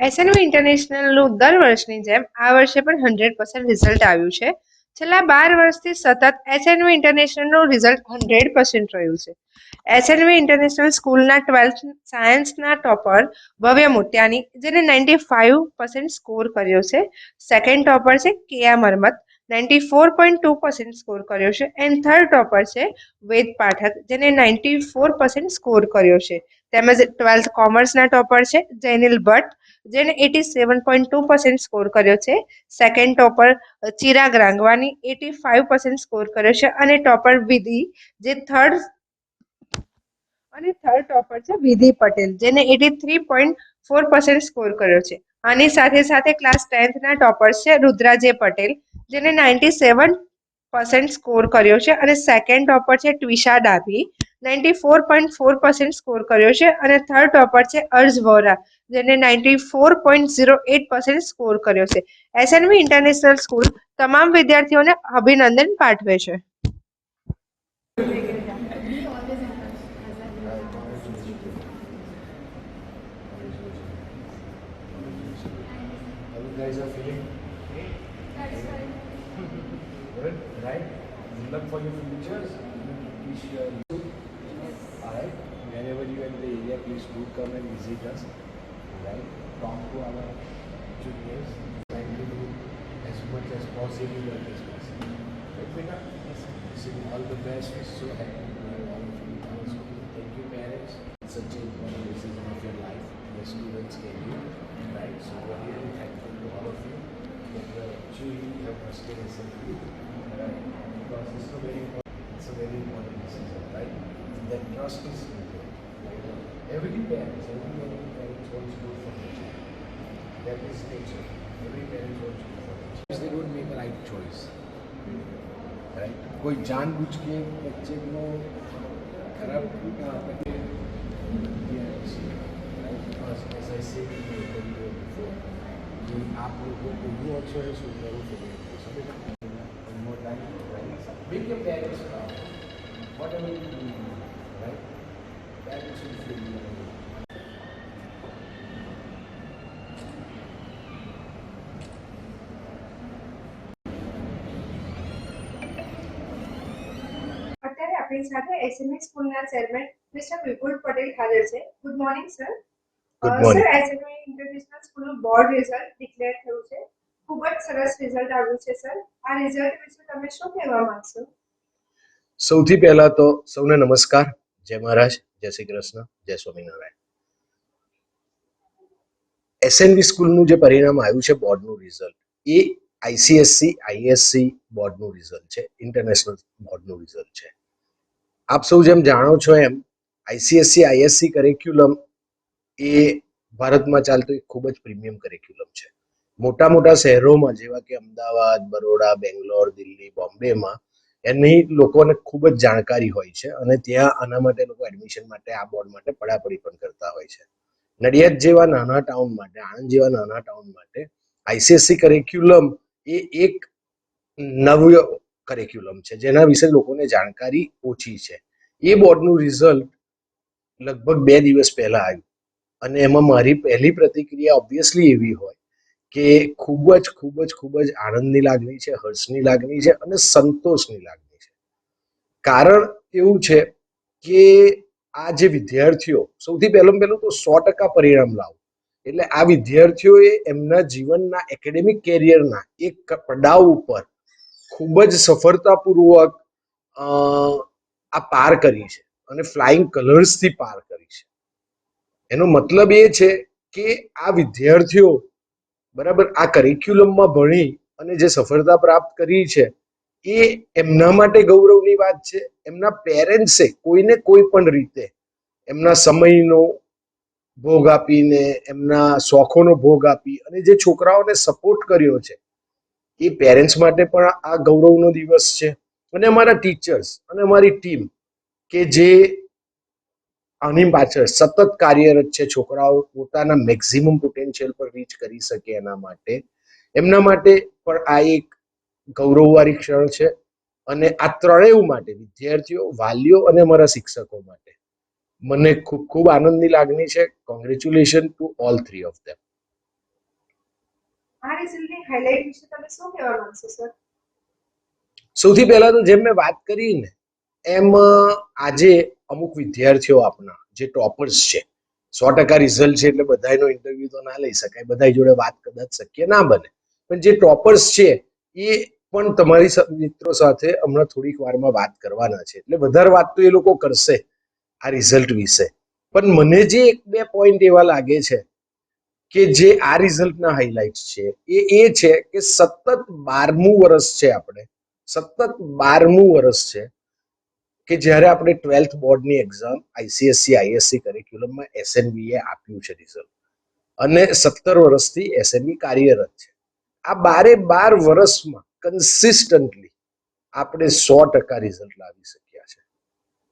એસએનવી ઇન્ટરનેશનલનું દર વર્ષની જેમ આ વર્ષે પણ હંડ્રેડ પર્સન્ટ રિઝલ્ટ આવ્યું છે. છેલ્લા બાર વર્ષથી સતત એસએનવી ઇન્ટરનેશનલનું રિઝલ્ટ હંડ્રેડ પર્સન્ટ રહ્યું છે. એસએનવી ઇન્ટરનેશનલ સ્કૂલના ટ્વેલ્થ સાયન્સના ટોપર ભવ્ય મોતિયાની, જેને નાઇન્ટી ફાઇવ પર્સન્ટ સ્કોર કર્યો છે. સેકન્ડ ટોપર છે Keya Marmat ninety four point two percent score કર્યો છે. એન્ડ થર્ડ ટોપર છે વેદ પાઠક જેને નાઇન્ટી ફોર પર્સન્ટ સ્કોર કર્યો છે. તેમજ ટ્વેલ્થ કોમર્સના ટોપર છે જૈનિલ ભટ્ટ જેને eighty seven point two percent score કર્યો છે. Second topper Chirag Rangwani, eighty five percent score કર્યો છે. અને ટોપર વિધિ, જે થર્ડ અને થર્ડ ટોપર છે, વિધિ પટેલ જેને eighty three point four percent score કર્યો છે. આની સાથે સાથે ક્લાસ ટેન્થના ટોપર છે, રુદ્રાજય પટેલ જેને નાઇન્ટી સેવન પર્સન્ટ સ્કોર કર્યો છે અને સેકન્ડ ટોપર છે Twisha Dabhi ninety four point four percent score કર્યો છે અને થર્ડ ટોપર છે અર્ઝ વોરા જેને ninety four point zero eight percent score કર્યો છે. એસએનવી ઇન્ટરનેશનલ સ્કૂલ તમામ વિદ્યાર્થીઓને અભિનંદન પાઠવે છે. Guys are feeling? Good, right? Good luck for your futures. Wish you all. Alright, whenever you are in the area, please do come and visit us. Right? Talk to our juniors. Try to do as much as possible work as possible. Right? Wishing you all the best. So happy to have all of you in our school. Thank you, parents. Such an important decision of your life. The students gave you. Right? So we're really thankful to all of you. The truly have trusted us. Right? Because it's a very important, it's a very important decision, right? That trust is needed. Every parent, every parent wants good for their child. That is nature. Every parent wants good for their child. They don't make a right choice. Right કોઈ જાણબૂਝ કે બચ્ચેનો ખરાબ right? As I said before, અત્યારે આપ લોકો પહેલું અક્ષર શું કરવું છે આપણી સાથે એસએમએસ સ્કૂલના ચેરમેન મિસ્ટર વિપુલ પટેલ હાજર છે. Good morning sir Good morning sir SME international સ્કૂલનું બોર્ડ રિઝલ્ટ ડિક્લેર થયું છે. ખૂબ જ સરસ રિઝલ્ટ આવ્યું છે સર આ રિઝલ્ટ વિશે તમે શું કહેવા માંગશો? સૌથી પહેલા તો સૌને નમસ્કાર. જય મહારાજ. જય શ્રી કૃષ્ણ. જય સ્વામિનારાયણ. એસએનવી સ્કૂલનું જે પરિણામ આવ્યું છે બોર્ડનું રિઝલ્ટ એ આઈસીએસસી આઈએસસી બોર્ડનું રિઝલ્ટ છે. ઇન્ટરનેશનલ બોર્ડનું રિઝલ્ટ છે. આપ સૌ જેમ જાણો છો એમ આઈસીએસસી આઈએસસી કરિક્યુલમ એ ભારતમાં ચાલતું એક ખૂબ જ પ્રીમિયમ કરિક્યુલમ છે. મોટા મોટા શહેરોમાં જેવા કે અમદાવાદ, બરોડા, બેંગ્લોર, દિલ્હી, બોમ્બેમાં એની લોકોને ખૂબ જ જાણકારી હોય છે અને ત્યાં આના માટે લોકો એડમિશન માટે, આ બોર્ડ માટે પડાપડી પણ કરતા હોય છે. નડિયાદ જેવા નાના ટાઉન માટે, આણંદ જેવા નાના ટાઉન માટે આઈસીએસસી કરિક્યુલમ એ એક નવ્ય કરિક્યુલમ છે. જેના વિશે લોકોને જાણકારી ઓછી છે. એ બોર્ડનું રિઝલ્ટ લગભગ બે દિવસ પહેલા આવ્યું. અને એમાં મારી પહેલી પ્રતિક્રિયા ઓબ્વિયસલી એવી હોય કે ખૂબ જ ખૂબ જ ખૂબ જ આનંદની લાગણી છે, હર્ષની લાગણી છે અને સંતોષની લાગણી છે. કારણ એવું છે કે આ જે વિદ્યાર્થીઓ, સૌથી પહેલું પહેલું તો સો ટકા પરિણામ લાવો. એટલે આ વિદ્યાર્થીઓએ એમના જીવનના એકેડેમિક કેરિયરના એક પડાવ ઉપર ખૂબ જ સફળતાપૂર્વક આ પાર કરી છે અને ફ્લાઇંગ કલર્સથી પાર કરી છે. એનો મતલબ એ છે કે આ વિદ્યાર્થીઓ બરાબર આ કરિક્યુલમમાં ભણી અને જે સફળતા પ્રાપ્ત કરી છે, એ એમના માટે ગૌરવની વાત છે. એમના પેરેન્ટ્સે કોઈને કોઈ પણ રીતે એમના સમયનો ભોગ આપીને, એમના શોખોનો ભોગ આપી અને જે છોકરાઓને સપોર્ટ કર્યો છે, એ પેરેન્ટ્સ માટે પણ આ ગૌરવનો દિવસ છે. અને અમારા ટીચર્સ અને અમારી ટીમ કે જે આની પાછળ સતત કાર્યરત છે. છોકરાઓ પોતાના મેક્સિમમ પોટેન્શિયલ પર રીચ કરી શકે એના માટે. એમના માટે પણ આ એક ગૌરવવાળી ક્ષણ છે અને આ ત્રણેય માટે વિદ્યાર્થીઓ વાલીઓ અને અમારા શિક્ષકો માટે. મને ખૂબ ખૂબ આનંદની લાગણી છે. Congratulation to all three of them સૌથી પહેલા તો જેમ મેં વાત કરી ને એમ આજે અમુક વિદ્યાર્થીઓ આપણા જે ટોપર્સ છે, સો ટકા રિઝલ્ટ છે એટલે બધાનો ઇન્ટરવ્યુ તો ના લઈ શકાય બધા જોડે વાત કદાચ શક્ય ના બને. પણ જે ટોપર્સ છે, એ પણ તમારી મિત્રો સાથે હમણાં થોડીક વારમાં વાત કરવાના છે. એટલે વધારે વાત તો એ લોકો કરશે, આ રિઝલ્ટ વિશે. પણ મને જે એક બે પોઈન્ટ એવા લાગે છે, કે જે આ રિઝલ્ટના હાઇલાઇટ છે, એ એ છે કે સતત બારમું વર્ષ છે આપણે, સતત બારમું વર્ષ છે કે જ્યારે આપણે ટ્વેલ્થ બોર્ડની એક્ઝામ આઈસીએસસી આઈએસસી કરિક્યુલમમાં એસએનબીએ આપ્યું છે રિઝલ્ટ અને સત્તર વર્ષથી એસએનબી કાર્યરત છે. આ બારે બાર વર્ષમાં કન્સિસ્ટન્ટલી આપણે સો ટકા રિઝલ્ટ લાવી શક્યા છે.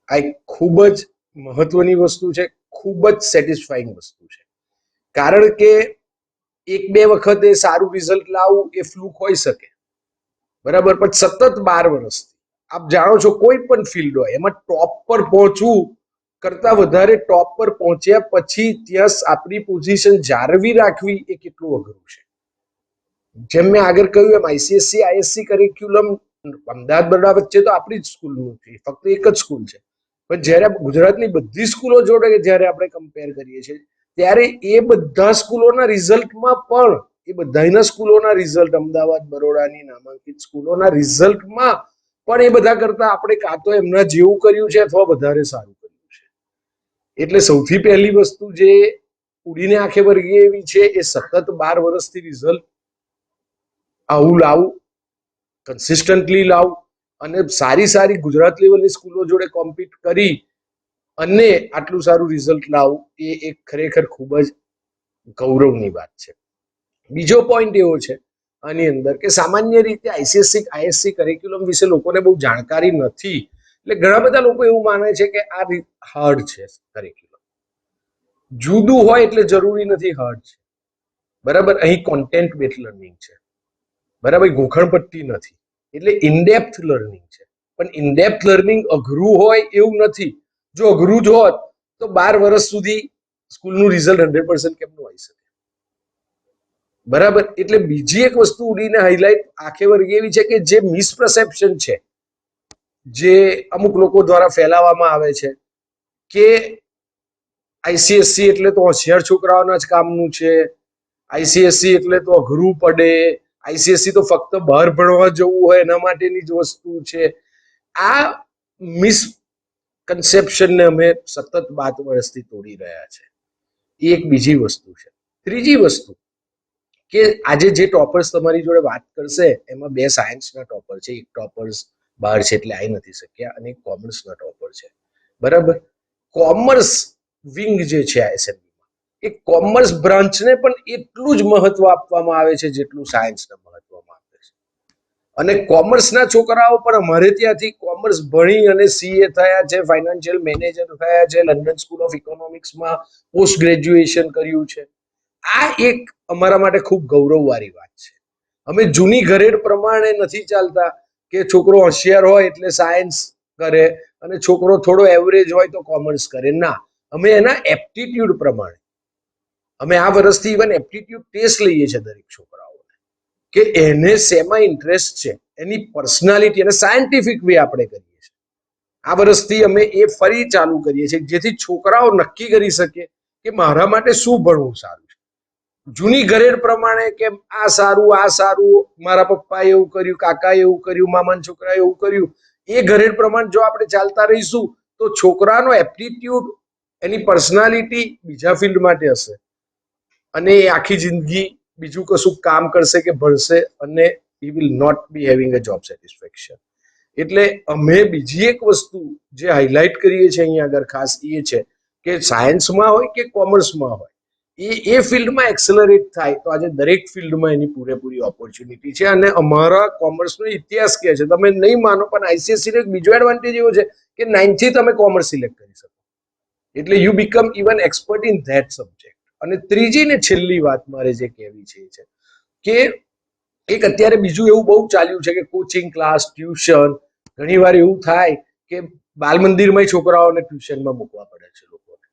આ એક ખૂબ જ મહત્વની વસ્તુ છે, ખૂબ જ સેટિસ્ફાઈંગ વસ્તુ છે. કારણ કે એક બે વખતે સારું રિઝલ્ટ લાવવું એ ફ્લુક હોઈ શકે. બરાબર? પણ સતત બાર વર્ષથી આપ જાણો છો કોઈ પણ ફિલ્ડ હોય, એમાં ટોપ પર પહોંચવું કરતા વધારે ટોપ પર પહોંચ્યા પછી ત્યાં આપણી પોઝિશન જાળવી રાખવી એ કેટલું અઘરું છે. જેમ મેં આગળ કહ્યું, એમ ICSE ISC curriculum Ahmedabad Baroda વચ્ચે તો આપણી જ સ્કૂલનું છે, ફક્ત એક જ સ્કૂલ છે. પણ જ્યારે ગુજરાતની બધી સ્કૂલો જોડે જ્યારે આપણે કમ્પેર કરીએ છીએ, ત્યારે એ બધા સ્કૂલોના રિઝલ્ટમાં પણ, એ બધાના સ્કૂલોના રિઝલ્ટ, અમદાવાદ, બરોડાની નામાંકિત સ્કૂલોના રિઝલ્ટમાં પણ એ બધા કરતા આપણે કાં તો એમના જેવું કર્યું છે અથવા વધારે સારું કર્યું છે. એટલે સૌથી પહેલી વસ્તુ જે ઉડીને આંખે વર્ગી એવી છે, એ સતત બાર વર્ષથી રિઝલ્ટ આવું લાવું કન્સિસ્ટન્ટલી લાવું અને સારી સારી ગુજરાત લેવલની સ્કૂલો જોડે કોમ્પિટ કરી અને આટલું સારું રિઝલ્ટ લાવું, એ એક ખરેખર ખૂબ જ ગૌરવની વાત છે. બીજો પોઈન્ટ એવો છે આની અંદર કે સામાન્ય રીતે આઈસીએસસી આઈએસસી કરિક્યુલમ વિશે લોકોને બહુ જાણકારી નથી. એટલે ઘણા બધા લોકો એવું માને છે કે આ હાર્ડ છે કરિક્યુલમ જુદું હોય એટલે જરૂરી નથી હાર્ડ છે. બરાબર? અહીં કોન્ટેન્ટ બેઝ લર્નિંગ છે. બરાબર? ગોખણપટ્ટી નથી. એટલે ઇનડેપ્થ લર્નિંગ છે. પણ ઇનડેપ્થ લર્નિંગ અઘરું હોય એવું નથી. જો અઘરું જ હોત તો બાર વર્ષ સુધી સ્કૂલનું રિઝલ્ટ હંડ્રેડ પર્સન્ટ કેમનું આવી શકે? બરાબર? એટલે બીજી એક વસ્તુ ઉડીને હાઇલાઇટ આખે વર્ગે એવી છે કે જે મિસપ્રસેપ્શન છે, જે અમુક લોકો દ્વારા ફેલાવવામાં આવે છે કે આઈસીએસસી એટલે તો હોશિયાર છોકરાઓના જ કામનું છે આઈસીએસસી એટલે તો અઘરું પડે આઈસીએસસી તો ફક્ત બહાર ભણવા જવું હોય એના માટેની જ વસ્તુ છે. આ મિસ કન્સેપ્શનને અમે સતત બાત વર્ષથી તોડી રહ્યા છે. એ એક બીજી વસ્તુ છે. ત્રીજી વસ્તુ કે આજે જે ટોપર્સ તમારી જોડે વાત કરશે, એમાં બે સાયન્સના ટોપર છે. એક ટોપર્સ બહાર છે એટલે આવી નથી શક્યા અને એક કોમર્સના ટોપર છે. બરાબર? કોમર્સ વિંગ જે છે આ એસએમબીમાં એ કોમર્સ બ્રાન્ચને પણ એટલું જ મહત્વ આપવામાં આવે છે જેટલું સાયન્સને મહત્વમાં આપે છે. અને કોમર્સના છોકરાઓ પણ અમારે ત્યાંથી કોમર્સ ભણી અને સીએ થયા છે ફાઇનાન્શિયલ મેનેજર થયા છે લંડન સ્કૂલ ઓફ ઇકોનોમિક્સમાં પોસ્ટ ગ્રેજ્યુએશન કર્યું છે. આ એક અમારા માટે ખૂબ ગૌરવવાળી વાત છે. અમે જૂની ઘરેડ પ્રમાણે નથી ચાલતા કે છોકરો હોશિયાર હોય એટલે સાયન્સ કરે અને છોકરો થોડો એવરેજ હોય તો કોમર્સ કરે. ના, અમે એના એપ્ટિટ્યુડ પ્રમાણે, અમે આ વર્ષથી ઇવન એપ્ટિટ્યુડ ટેસ્ટ લઈએ છીએ દરેક છોકરાઓને, કે એને શેમાં ઇન્ટરેસ્ટ છે, એની પર્સનાલિટી અને સાયન્ટિફિક વે આપણે કરીએ છીએ. આ વર્ષથી અમે એ ફરી ચાલુ કરીએ છીએ, જેથી છોકરાઓ નક્કી કરી શકે કે મારા માટે શું ભણવું સારું. જૂની ઘરેડ પ્રમાણે કે આ સારું આ સારું, મારા પપ્પા એવું કર્યું કાકા એવું કર્યું, મામાના છોકરા એવું કર્યું, એ ઘરેડ પ્રમાણે જો આપણે ચાલતા રહીશું, તો છોકરાનો એપ્ટિટ્યુડ એની પર્સનાલિટી બીજા ફિલ્ડ માટે હશે. અને એ આખી જિંદગી બીજું કશું કામ કરશે કે ભણશે અને he will not be having a job satisfaction એટલે અમે બીજી એક વસ્તુ જે હાઇલાઇટ કરીએ છીએ અહીંયા આગળ ખાસ એ છે કે સાયન્સમાં હોય કે કોમર્સમાં હોય એ એ ફિલ્ડમાં એક્સેલરેટ થાય તો આજે દરેક ફિલ્ડમાં એની પૂરેપૂરી ઓપોર્ચ્યુનિટી છે અને અમારા કોમર્સનો ઇતિહાસ કહે છે. તમે નહીં માનો, પણ આઈસીએસસીનો એક બીજો એડવાન્ટેજ એવો છે કે નાઇન્થથી તમે કોમર્સ સિલેક્ટ કરી શકો. એટલે you become even expert in that subject અને ત્રીજી ને છેલ્લી વાત મારે જે કહેવી છે એ છે કે એક અત્યારે બીજું એવું બહુ ચાલ્યું છે કે કોચિંગ ક્લાસ ટ્યુશન ઘણીવાર એવું થાય કે બાલ મંદિરમાં છોકરાઓને ટ્યુશનમાં મૂકવા પડે છે લોકોને.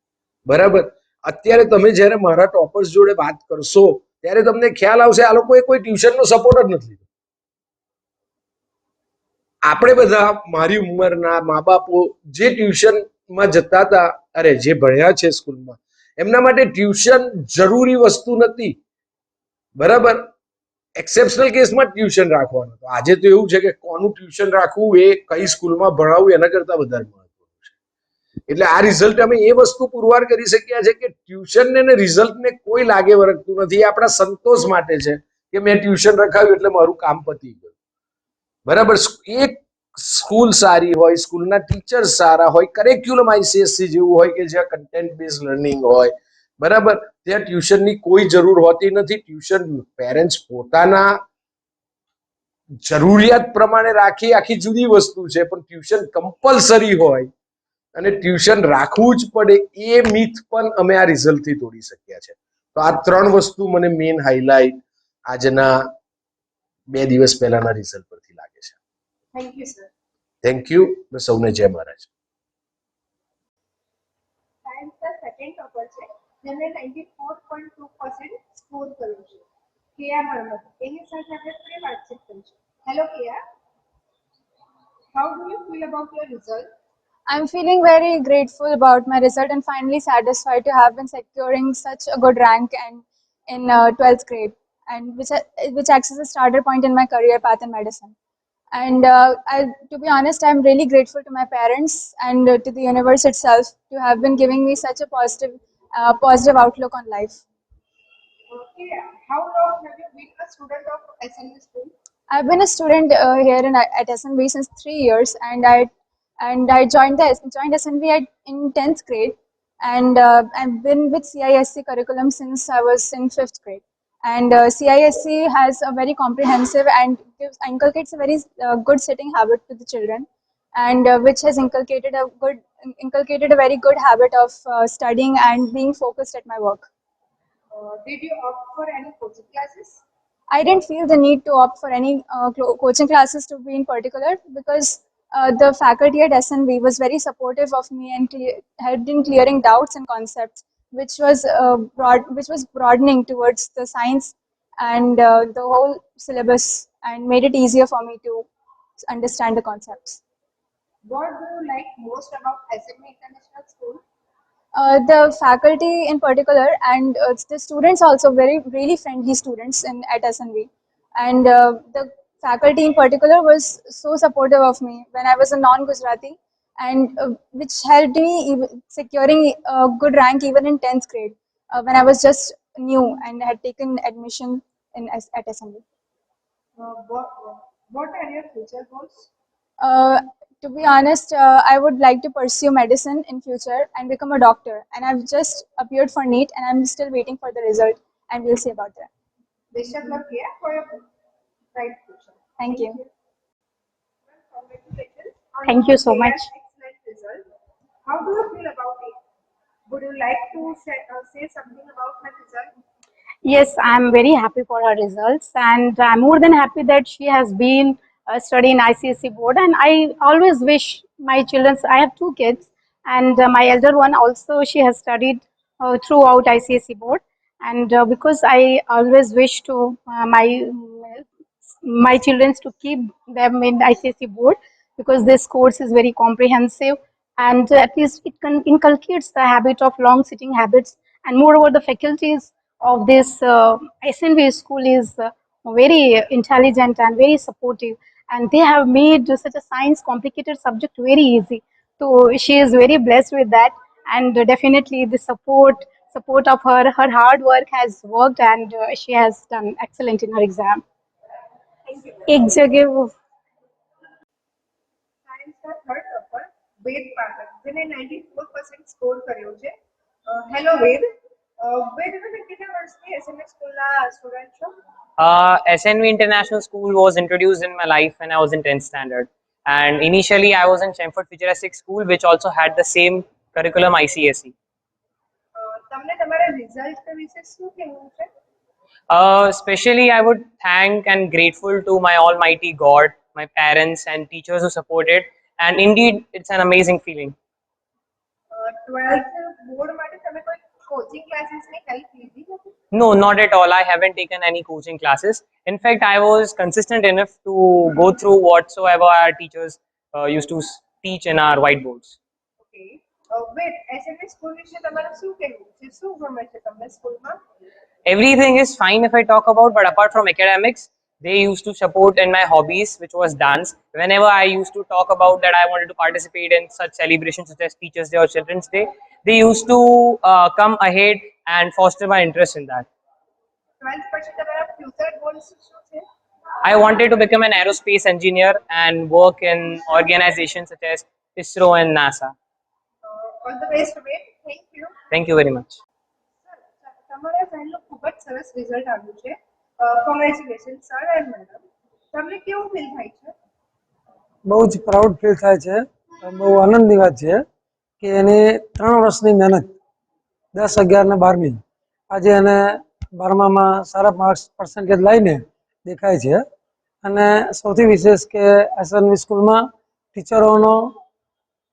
બરાબર? અત્યારે તમે જ્યારે મારા ટોપર્સ જોડે વાત કરશો, ત્યારે તમને ખ્યાલ આવશે આ લોકોએ કોઈ ટ્યુશનનો સપોર્ટ જ નથી આપણે બધા મારી ઉંમરના મા બાપો જે ટ્યુશનમાં જતા હતા, અરે જે ભણ્યા છે સ્કૂલમાં, એમના માટે ટ્યુશન જરૂરી વસ્તુ નથી. બરાબર? એક્સેપ્શનલ કેસમાં ટ્યુશન રાખવાનું. આજે તો એવું છે કે કોનું ટ્યુશન રાખવું એ કઈ સ્કૂલમાં ભણાવવું એના કરતાં વધારે એટલે આ રિઝલ્ટ અમે એ વસ્તુ પુરવાર કરી શક્યા છે કે ટ્યુશન ને રિઝલ્ટને કોઈ લાગે વળગતું નથી. આપણા સંતોષ માટે છે કે મેં ટ્યુશન રખાવ્યું એટલે મારું કામ પતી ગયું. બરાબર? એક સ્કૂલ સારી હોય સ્કૂલના ટીચર્સ સારા હોય કરેક્યુલમ આઈસીએસસી જેવું હોય કે જ્યાં કન્ટેન્ટ બેઝ લર્નિંગ હોય. બરાબર? ત્યાં ટ્યુશનની કોઈ જરૂર હોતી નથી. ટ્યુશન પેરેન્ટ્સ પોતાના જરૂરિયાત પ્રમાણે રાખી આખી જુદી વસ્તુ છે, પણ ટ્યુશન કમ્પલસરી હોય અને ટ્યુશન રાખવું જ પડે એ મિથ પણ અમે આ રિઝલ્ટથી તોડી શક્યા છે. તો આ ત્રણ વસ્તુ મને મેઇન હાઇલાઇટ આજના બે દિવસ પહેલાના રિઝલ્ટ પરથી લાગે છે. Thank you sir thank you સૌને જય મહારાજ. સેકન્ડ ટોપર છે જેમણે ninety four point two percent score કર્યું છે. કેયા મહમદ એની સાથે આપણે થોડી વાતચીત કરીશું. Hello Keya? How do you feel about your result I'm feeling very grateful about my result and finally satisfied to have been securing such a good rank and in uh, 12th grade and which uh, which acts as a starter point in my career path in medicine. And uh, I, to be honest, I'm really grateful to my parents and uh, to the universe itself to have been giving me such a positive, uh, positive outlook on life. Okay. How long have you been a student of SNB school? I've been a student uh, here in, at SNB since three years, and I and I joined the joined SNV in tenth grade, and uh, I've been with CISC curriculum since I was in fifth grade. And uh, CISC has a very comprehensive and gives, inculcates a very uh, good sitting habit to the children, and uh, which has inculcated a good inculcated a very good habit of uh, studying and being focused at my work. Uh, did you opt for any coaching classes? I didn't feel the need to opt for any uh, coaching classes to be in particular because uh, the faculty at SNV was very supportive of me and had helped in clearing doubts and concepts, which was uh, broad, which was broadening towards the science and uh, the whole syllabus, and made it easier for me to understand the concepts. What do you like most about SNV International School? Uh, the faculty in particular and uh, the students also very really friendly students in at SNV and uh, the faculty in particular was so supportive of me when I was a non-Gujarati and uh, which helped me securing a good rank even in 10th grade uh, when I was just new and had taken admission in at SMU. Uh, what, what are your future goals? Uh, to be honest, uh, I would like to pursue medicine in future and become a doctor. And I've just appeared for NEET and I'm still waiting for the result and we'll see about that. Best of luck here for your right future. Thank you. Thank you so much. How do you feel about it? Would you like to say, uh, say something about my result? Yes, I'm very happy for her results, and I'm more than happy that she has been uh, studying ICSC board. And I always wish my children. I have two kids, and uh, my elder one also she has studied uh, throughout ICSC board. And uh, because I always wish to uh, my my children to keep them in ICSE board because this course is very comprehensive and at least it can inculcates the habit of long sitting habits. And moreover the faculties of this uh, SNV school is uh, very intelligent and very supportive. And they have made such a science complicated subject very easy. So she is very blessed with that. And definitely the support support of her her hard work has worked and uh, she has done excellent in her exam एक जगह वो સાયન્સના third topper વેદ પાઠક જેને 94% score કર્યો છે hello વેદ અ, વેદ તમે કેટલા વર્ષથી એસએમએસ સ્કૂલના સ્ટુડન્ટ છો Uh, SNV International School was introduced in my life when I was in 10th standard. And initially, I was in Chelmsford Futuristic School, which also had the same curriculum ICSE. અ, તમને તમારા result વિશે શું કહેવું છે Uh, especially, I would thank and grateful to my Almighty God, my parents, and teachers who supported. And indeed, it's an amazing feeling. Twelfth board માટે તમે કોઈ coaching ક્લાસીસની help લીધી હતી No, not at all. I haven't taken any coaching classes. In fact, I was consistent enough to go through whatsoever our teachers uh, used to s- teach in our whiteboards. Okay wait SMS school વિશે તમારું શું કહેવું છે શું ગમે છે તમને સ્કૂલમાં everything is fine if I talk about, but apart from academics, they used to support in my hobbies, which was dance. Whenever I used to talk about that I wanted to participate in such celebrations such as Teachers Day or Children's Day, they used to uh, come ahead and foster my interest in that. I wanted to become an aerospace engineer and work in organizations such as ISRO and NASA. All the best, Thank you. Thank you very much. તમારા ફ્રેન્ડનું ખૂબ જ સરસ result આવ્યું છે. Congratulation sir and madam તમને કેવું feel થાય છે? બહુ જ પ્રાઉડ ફીલ થાય છે. બહુ આનંદની વાત છે કે એને ત્રણ વર્ષની મહેનત, દસ અગિયાર ને બારમી, આજે એને બારમામાં સારા માર્ક્સ પર્સન્ટેજ લાવીને દેખાય છે. અને સૌથી વિશેષ કે એસએનવી સ્કૂલમાં ટીચરોનો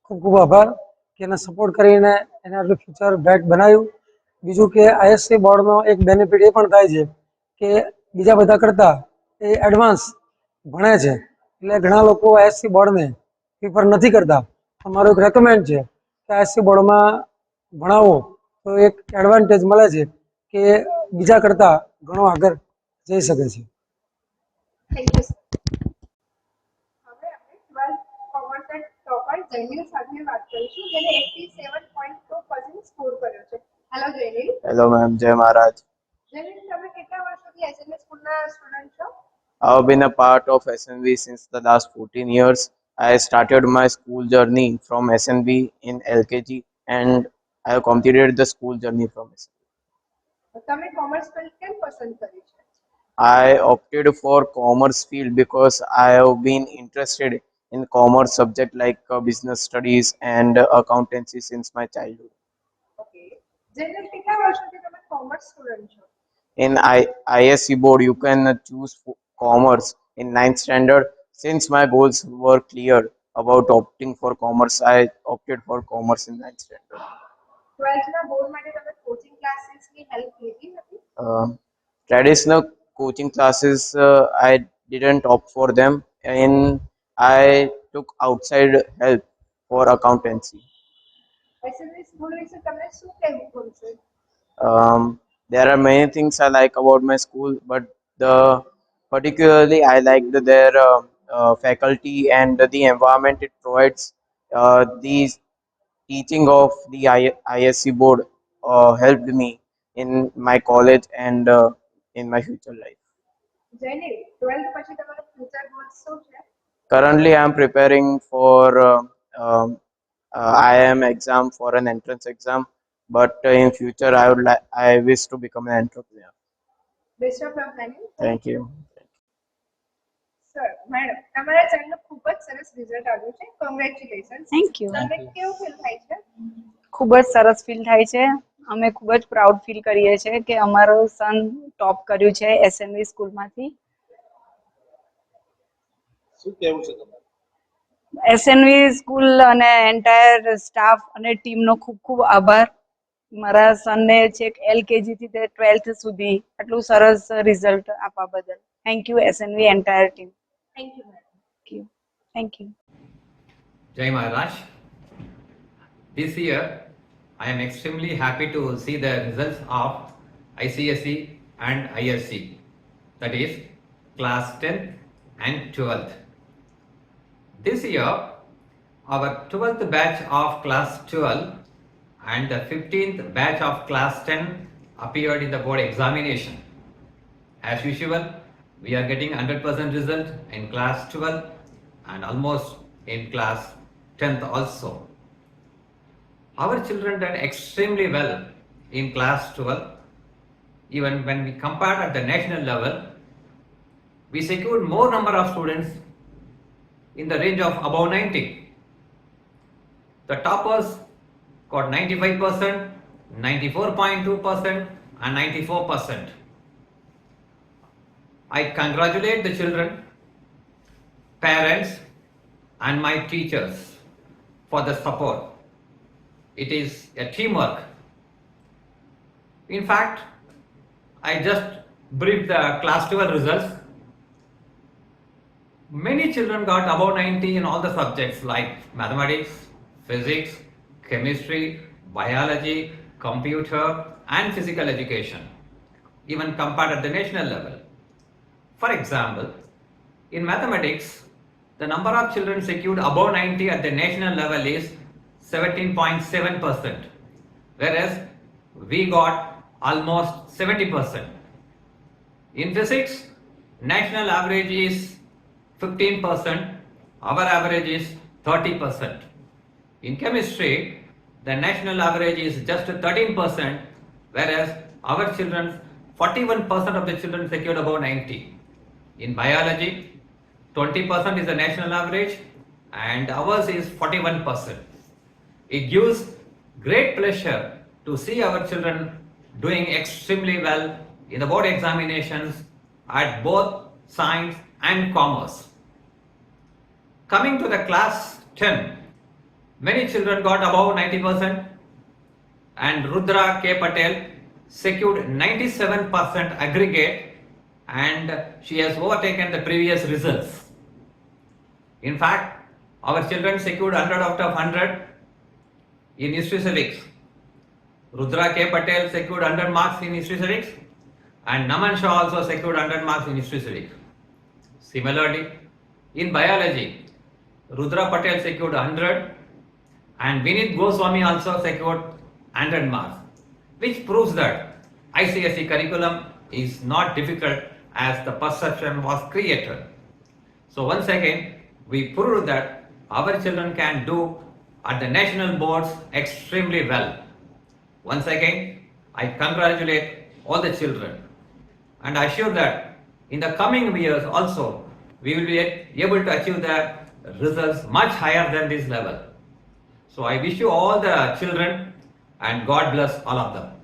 ખૂબ ખૂબ આભાર કે એને સપોર્ટ કરીને એને આટલું ફ્યુચર બ્રાઇટ બનાવ્યું. બીજું કે આઈએસસી બોર્ડનો એક બેનિફિટ એ પણ થાય છે કે બીજા બધા કરતાં એ એડવાન્સ ભણે છે. એટલે ઘણા લોકો આઈએસસી બોર્ડને પ્રિફર નથી કરતા. અમારો એક રેકમેન્ડ છે કે આઈએસસી બોર્ડમાં ભણાવો તો એક એડવાન્ટેજ મળે છે કે બીજા કરતાં ઘણો આગળ જઈ શકે છે. જેને eighty seven point two percent score કર્યો હેલો જયનીલ હેલો મેમ જય મહારાજ જયનીલ તમે કેટલા વર્ષોથી એસએમએસ સ્કૂલના સ્ટુડન્ટ છો I have been a part of SNV since the last 14 years. I started my school journey from SNV in LKG and I have completed the school journey from SNV. તમે commerce field કેમ પસંદ કરી છે I opted for commerce field because I have been interested in commerce subject like uh, business studies and uh, accountancy since my childhood. Okay જયનીલ કેટલા વર્ષોથી તમે commerce student છો In I, ISC board, you can uh, choose fo- commerce in ninth standard. Since my goals were clear about opting for commerce, I opted for commerce in ninth standard. ટ્વેલ્થના board માટે તમે coaching ક્લાસીસની help લીધી હતી Um, traditional coaching classes, uh, I didn't opt for them, and I took outside help for accountancy. SMS school વિશે તમને શું કહેવું ગમશે Um, there are many things I like about my school, but the particularly I liked their uh, uh, faculty and the environment it provides. Uh, the teaching of the I- ISC board uh, helped me in my college and uh, in my future life. Jaynil twelfth પછી તમારો future goals શું છે Currently, I am preparing for uh, um, uh, IIM exam for an entrance exam, but uh, in future I would like I wish to become an entrepreneur. Best of luck, Thank you. Sir madam તમારા ખૂબ જ સરસ result આવ્યું છે congratulation Thank you. તમને કેવું feel થાય છે ખૂબ જ સરસ ફીલ થાય છે અમે ખૂબ જ પ્રાઉડ ફીલ કરીએ છીએ કે અમારો સન ટોપ કર્યું છે એસએમવી સ્કૂલમાંથી એસએનવી સ્કૂલ અને એન્ટાયર સ્ટાફ અને ટીમનો ખૂબ ખૂબ આભાર. મારા સનને છેક એલકેજીથી તે ટ્વેલ્થ સુધી આટલું સરસ રિઝલ્ટ આપવા બદલ. Thank you SNV entire team thank you thank you જય મહારાજ. This year, I am extremely happy to see the results of ICSE and ISC, that is, class 10th and 12th. This year, our 12th batch of class 12 and the 15th batch of class 10 appeared in the board examination. As usual, we are getting 100% result in class 12 and almost in class 10th also. Our children did extremely well in class 12. Even when we compared at the national level, we secured more number of students in the range of above 90. The toppers got 95%, 94.2%, and 94%. I congratulate the children, parents, and my teachers for the support. It is a teamwork. In fact, I just briefed the class 12 results. Many children got above 90 in all the subjects like mathematics, physics, chemistry, biology, computer, and physical education, even compared at the national level. For example, in mathematics, the number of children secured above 90 at the national level is 17.7%, whereas we got almost 70%. In physics, national average is 15%, our average is 30%. In chemistry, the national average is just 13%, whereas our children, 41% of the children secured above 90. In biology, 20% is the national average and ours is 41%. It gives great pleasure to see our children doing extremely well in the board examinations at both science and commerce. Coming to the class 10, many children got above 90% and Rudra K. Patel secured 97% aggregate and she has overtaken the previous results. In fact, our children secured 100 out of 100 in history civics. Rudra K. Patel secured 100 marks in history civics and Naman Shah also secured 100 marks in history civics. Similarly, in biology, Rudra Patel secured 100 and Vinit Goswami also secured 100 marks, which proves that ICSE curriculum is not difficult as the perception was created. So once again, we proved that our children can do at the national boards extremely well. Once again, I congratulate all the children and assure that in the coming years also we will be able to achieve the results much higher than this level. So I wish you all the children and God bless all of them.